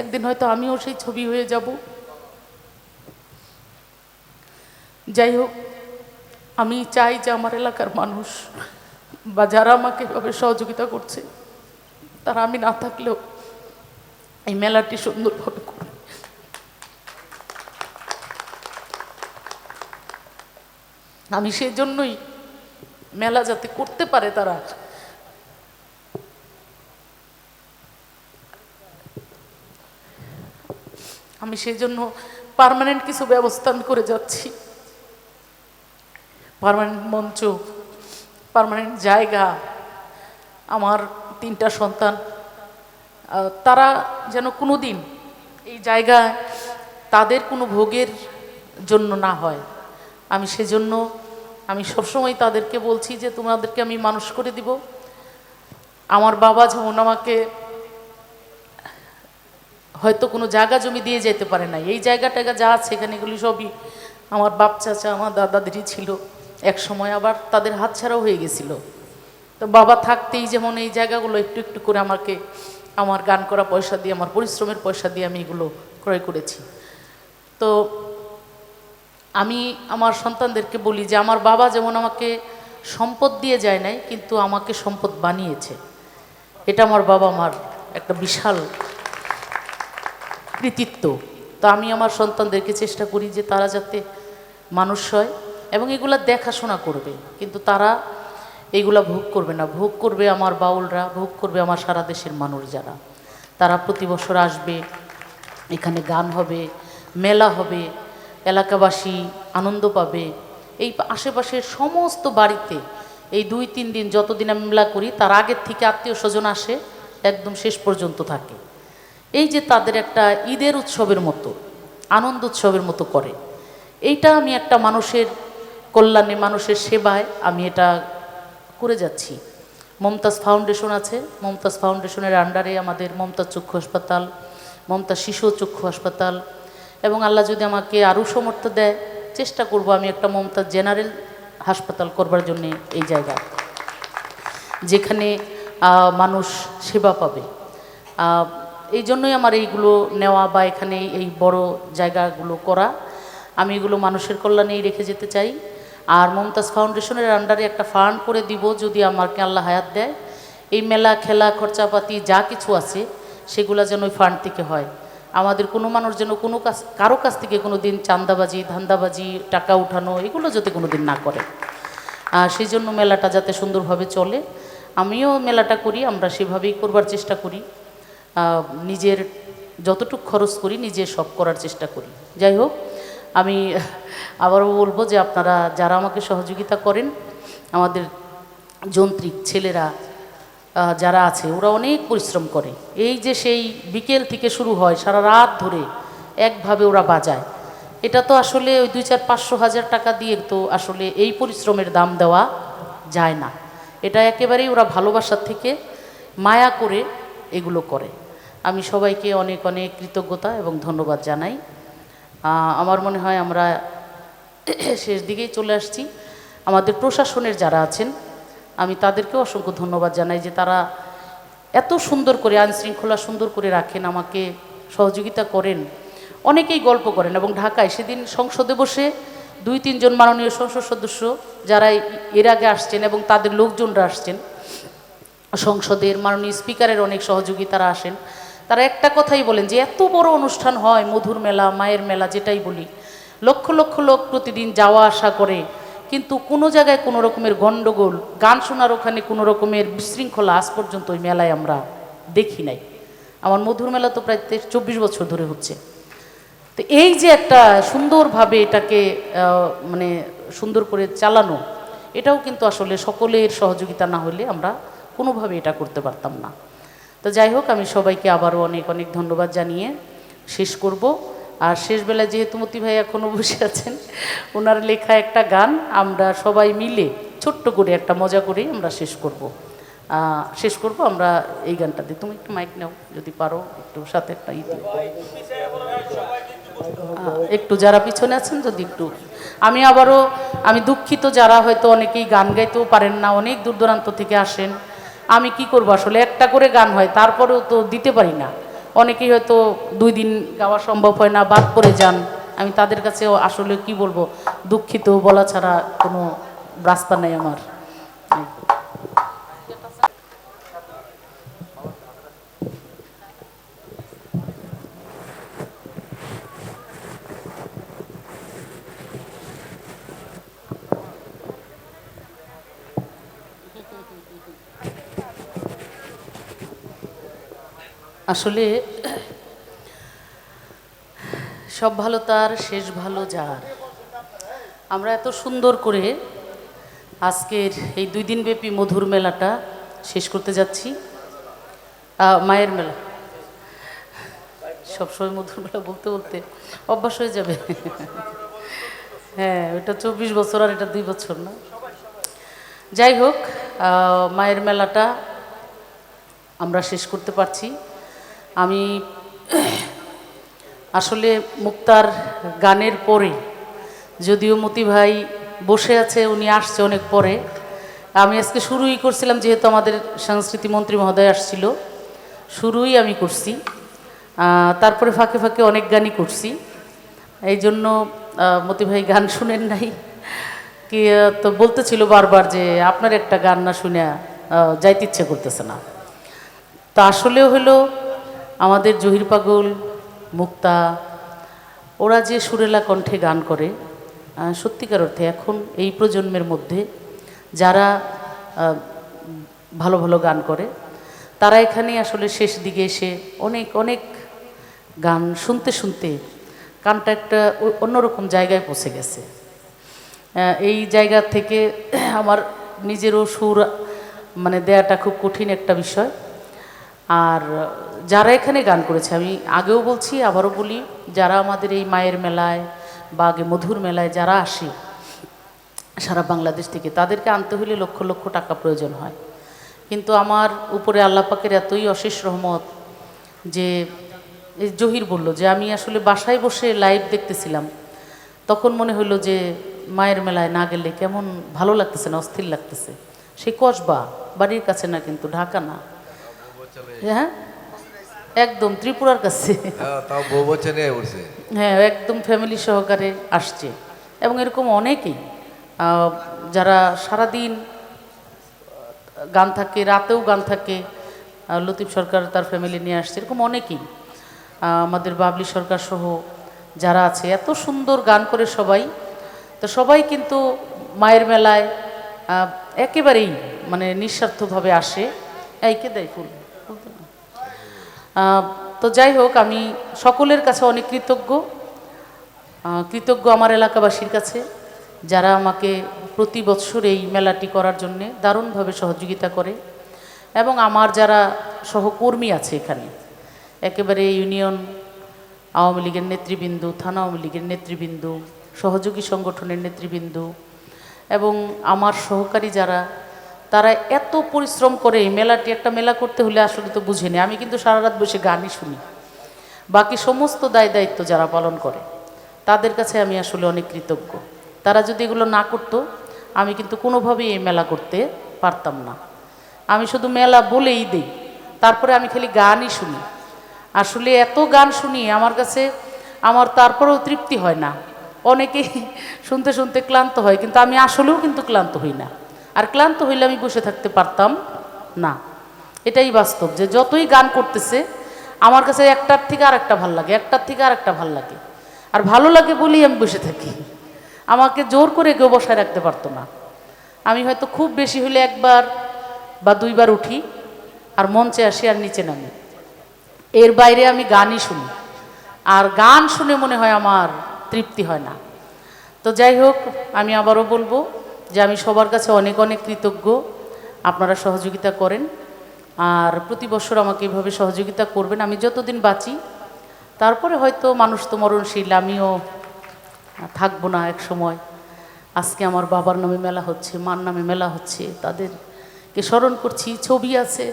একদিন হয়তো আমিও সেই ছবি হয়ে যাব। যাই হোক, আমি চাই যে আমার এলাকার মানুষ বা যারা আমাকে এভাবে সহযোগিতা করছে, তারা আমি না থাকলেও এই মেলাটি সুন্দরভাবে করবে আমি সেই জন্যই মেলা যাতে করতে পারে তারা আমি সেই জন্য পার্মানেন্ট কিছু ব্যবস্থা করে যাচ্ছি। পার্মানেন্ট মঞ্চ পার্মানেন্ট জায়গা, আমার তিনটা সন্তান তারা যেন কোনো দিন এই জায়গায় তাদের কোনো ভোগের জন্য না হয়। আমি সেজন্য আমি সবসময় তাদেরকে বলছি যে, তোমাদেরকে আমি মানুষ করে দিব। আমার বাবা যেমন আমাকে হয়তো কোনো জায়গা জমি দিয়ে যেতে পারে না। এই জায়গা টায়গা যা আছে, এখানে এগুলি সবই আমার বাপ, চাচা, আমার দাদাদেরই ছিল। এক সময় আবার তাদের হাতছাড়াও হয়ে গেছিল। তো বাবা থাকতেই যেমন এই জায়গাগুলো একটু একটু করে আমাকে, আমার গান করা পয়সা দিয়ে, আমার পরিশ্রমের পয়সা দিয়ে আমি এগুলো ক্রয় করেছি। তো আমি আমার সন্তানদেরকে বলি যে, আমার বাবা যেমন আমাকে সম্পদ দিয়ে যায় নাই, কিন্তু আমাকে সম্পদ বানিয়েছে। এটা আমার বাবা আমার একটা বিশাল কৃতিত্ব। তো আমি আমার সন্তানদেরকে চেষ্টা করি যে তারা যাতে মানুষ হয় এবং এগুলা দেখাশোনা করবে। কিন্তু তারা এইগুলা ভোগ করবে না। ভোগ করবে আমার বাউলরা, ভোগ করবে আমার সারা দেশের মানুষ যারা। তারা প্রতি বছর আসবে, এখানে গান হবে, মেলা হবে, এলাকাবাসী আনন্দ পাবে। এই আশেপাশের সমস্ত বাড়িতে এই দুই তিন দিন যতদিন আমি মেলা করি, তার আগের থেকে আত্মীয় স্বজন আসে, একদম শেষ পর্যন্ত থাকে। এই যে তাদের একটা ঈদের উৎসবের মতো, আনন্দ উৎসবের মতো করে। এইটা আমি একটা মানুষের কল্যাণে, মানুষের সেবায় আমি এটা করে যাচ্ছি। মমতাজ ফাউন্ডেশন আছে। মমতাজ ফাউন্ডেশনের আন্ডারে আমাদের মমতাজ চক্ষু হাসপাতাল, মমতাজ শিশু চক্ষু হাসপাতাল এবং আল্লাহ যদি আমাকে আরও সমর্থ দেয়, চেষ্টা করব আমি একটা মমতাজ জেনারেল হাসপাতাল করবার জন্যে এই জায়গায় যেখানে মানুষ সেবা পাবে। এই জন্যই আমার এইগুলো নেওয়া বা এখানে এই বড় জায়গাগুলো করা। আমি এগুলো মানুষের কল্যাণেই রেখে যেতে চাই। আর মমতাজ ফাউন্ডেশনের আন্ডারে একটা ফান্ড করে দিব যদি আমাকে আল্লাহ হায়াত দেয়। এই মেলা, খেলা, খরচাপাতি যা কিছু আছে, সেগুলো যেন ওই ফান্ড থেকে হয়। আমাদের কোনো মানুষ যেন কোনো কাছ কারও কাছ থেকে কোনো দিন চান্দাবাজি ধান্দাবাজি, টাকা উঠানো, এগুলো যাতে কোনো দিন না করে। আর সেই জন্য মেলাটা যাতে সুন্দরভাবে চলে। আমিও মেলাটা করি, আমরা সেভাবেই করবার চেষ্টা করি। নিজের যতটুকু খরচ করি নিজে সব করার চেষ্টা করি। যাই হোক, আমি আবারও বলব যে আপনারা যারা আমাকে সহযোগিতা করেন, আমাদের যন্ত্রিক ছেলেরা যারা আছে, ওরা অনেক পরিশ্রম করে। এই যে সেই বিকেল থেকে শুরু হয়, সারা রাত ধরে একভাবে ওরা বাজায়। এটা তো আসলে ওই দুই চার পাঁচশো হাজার টাকা দিয়ে তো আসলে এই পরিশ্রমের দাম দেওয়া যায় না। এটা একেবারেই ওরা ভালোবাসার থেকে মায়া করে এগুলো করে। আমি সবাইকে অনেক অনেক কৃতজ্ঞতা এবং ধন্যবাদ জানাই। আমার মনে হয় আমরা শেষ দিকেই চলে আসছি। আমাদের প্রশাসনের যারা আছেন, আমি তাদেরকেও অসংখ্য ধন্যবাদ জানাই যে তারা এত সুন্দর করে আইন শৃঙ্খলা সুন্দর করে রাখেন, আমাকে সহযোগিতা করেন। অনেকেই গল্প করেন এবং ঢাকায় সেদিন সংসদে বসে দুই, তিনজন মাননীয় সংসদ সদস্য যারা এর আগে আসছেন এবং তাদের লোকজনরা আসছেন, সংসদের মাননীয় স্পিকারের অনেক সহযোগিতারা আসেন। তারা একটা কথাই বলেন যে, এত বড় অনুষ্ঠান হয় মধুর মেলা, মায়ের মেলা, যেটাই বলি। লক্ষ লক্ষ লোক প্রতিদিন যাওয়া আসা করে, কিন্তু কোনো জায়গায় কোনো রকমের গণ্ডগোল গান শোনার ওখানে কোনো রকমের বিশৃঙ্খলা আজ পর্যন্ত ওই মেলায় আমরা দেখি নাই। আমার মধুর মেলা তো প্রায় চব্বিশ বছর ধরে হচ্ছে। তো এই যে একটা সুন্দরভাবে এটাকে মানে সুন্দর করে চালানো, এটাও কিন্তু আসলে সকলের সহযোগিতা না হলে আমরা কোনোভাবে এটা করতে পারতাম না। তো যাই হোক, আমি সবাইকে আবারও অনেক অনেক ধন্যবাদ জানিয়ে শেষ করব। আর শেষবেলায় যেহেতু মতি ভাই এখনও বসে আছেন, ওনার লেখা একটা গান, আমরা সবাই মিলে ছোট্ট করে একটা মজা করেই আমরা শেষ করব। শেষ করব আমরা এই গানটা দিয়ে তুমি একটু মাইক নাও, যদি পারো, একটু সাথে একটা ই। একটু যারা পিছনে আছেন, যদি একটু। আমি আবারও, আমি দুঃখিত যারা হয়তো অনেকেই গান গাইতেও পারেন না, অনেক দূর দূরান্ত থেকে আসেন। আমি কি করব? আসলে একটা করে গান হয়, তারপরেও তো দিতে পারি না। অনেকেই হয়তো দুই দিন গাওয়া সম্ভব হয় না, বাদ পড়ে যান। আমি তাদের কাছে আসলে কি বলব? দুঃখিত, বলা ছাড়া কোনো রাস্তা নেই আমার। আসলে সব ভালো তার, শেষ ভালো যার। আমরা এত সুন্দর করে আজকের এই দুই দিনব্যাপী মধুর মেলাটা শেষ করতে যাচ্ছি। মায়ের মেলা। সবসময় মধুর মেলা বলতে বলতে অভ্যাস হয়ে যাবে। হ্যাঁ ওটা চব্বিশ বছর আর এটা দুই বছর না। যাই হোক মায়ের মেলাটা আমরা শেষ করতে পারছি। আমি আসলে মুক্তার গানের পরে, যদিও মতি ভাই বসে আছে, উনি আসছে অনেক পরে, আমি আজকে শুরুই করছিলাম, যেহেতু আমাদের সংস্কৃতি মন্ত্রী মহোদয় আসছিল, শুরুই আমি করছি। তারপরে ফাঁকে ফাঁকে অনেক গানই করছি। এই জন্য মতি ভাই গান শুনেন নাই। কি তো বলতেছিল বারবার যে, আপনার একটা গান না শুনে যাইতে ইচ্ছে করতেছে না। তা আসলেও হলো আমাদের জহির পাগল, মুক্তা, ওরা যে সুরেলা কণ্ঠে গান করে সত্যিকার অর্থে এখন এই প্রজন্মের মধ্যে যারা ভালো ভালো গান করে, তারা এখানে আসলে শেষ দিকে এসে অনেক অনেক গান শুনতে শুনতে কানটা একটা অন্যরকম জায়গায় পৌঁছে গেছে। এই জায়গা থেকে আমার নিজেরও সুর মানে দেয়াটা খুব কঠিন একটা বিষয়। আর যারা এখানে গান করেছে, আমি আগেও বলছি, আবারও বলি, যারা আমাদের এই মায়ের মেলায় বা আগে মধুর মেলায় যারা আসে সারা বাংলাদেশ থেকে, তাদেরকে আনতে হলে লক্ষ লক্ষ টাকা প্রয়োজন হয়। কিন্তু আমার উপরে আল্লাপাকের এতই অশেষ রহমত যে জহির বলল যে, আমি আসলে বাসায় বসে লাইভ দেখতেছিলাম। তখন মনে হলো যে, মায়ের মেলায় না গেলে কেমন ভালো লাগতেছে না, অস্থির লাগতেছে। সেই কসবা, বাড়ির কাছে না, কিন্তু ঢাকা না। হ্যাঁ? একদম ত্রিপুরার কাছে। হ্যাঁ, হ্যাঁ একদম ফ্যামিলি সহকারে আসছে। এবং এরকম অনেকেই যারা সারাদিন গান থাকে রাতেও গান থাকে লতিফ সরকার তার ফ্যামিলি নিয়ে আসছে এরকম অনেকেই আমাদের বাবলি সরকার সহ যারা আছে এত সুন্দর গান করে সবাই। তো সবাই কিন্তু মায়ের মেলায় একেবারেই মানে নিঃস্বার্থভাবে আসে। এইকে দেয় ফুল? তো যাই হোক, আমি সকলের কাছে অনেক কৃতজ্ঞ কৃতজ্ঞ আমার এলাকাবাসীর কাছে, যারা আমাকে প্রতি বছর এই মেলাটি করার জন্যে দারুণভাবে সহযোগিতা করে এবং আমার যারা সহকর্মী আছে এখানে, একেবারে ইউনিয়ন আওয়ামী লীগের নেতৃবৃন্দ, থানা আওয়ামী লীগের নেতৃবৃন্দ, সহযোগী সংগঠনের নেতৃবৃন্দ এবং আমার সহকারী যারা, তারা এত পরিশ্রম করে মেলাটি, একটা মেলা করতে হলে আসলে তো বুঝেনি। আমি কিন্তু সারা রাত বসে গানই শুনি। বাকি সমস্ত দায় দায়িত্ব যারা পালন করে, তাদের কাছে আমি আসলে অনেক কৃতজ্ঞ। তারা যদি এগুলো না করতো, আমি কিন্তু কোনোভাবেই এই মেলা করতে পারতাম না। আমি শুধু মেলা বলেই দিই, তারপরে আমি খালি গানই শুনি। আসলে এত গান শুনি, আমার কাছে আমার তারপরেও তৃপ্তি হয় না। অনেকেই শুনতে শুনতে ক্লান্ত হয়, কিন্তু আমি আসলেও কিন্তু ক্লান্ত হই না। আর ক্লান্ত হইলে আমি বসে থাকতে পারতাম না। এটাই বাস্তব যে যতই গান করতেছে, আমার কাছে একটার থেকে আর একটা ভালো লাগে, একটার থেকে আর একটা ভালো লাগে। আর ভালো লাগে বলেই আমি বসে থাকি। আমাকে জোর করে কেউ বসায় রাখতে পারতো না। আমি হয়তো খুব বেশি হলে একবার বা দুইবার উঠি আর মঞ্চে আসি আর নিচে নামি। এর বাইরে আমি গানই শুনি। আর গান শুনে মনে হয় আমার তৃপ্তি হয় না। তো যাই হোক, আমি আবারও বলব যে আমি সবার কাছে অনেক অনেক কৃতজ্ঞ। আপনারা সহযোগিতা করেন। আর প্রতি বছর আমাকে এভাবে সহযোগিতা করবেন। আমি যতদিন বাঁচি, তারপরে হয়তো মানুষ তো মরণশীল, আমিও থাকব না এক সময়। আজকে আমার বাবার নামে মেলা হচ্ছে, মার নামে মেলা হচ্ছে, তাদেরকে স্মরণ করছি, ছবি আছে।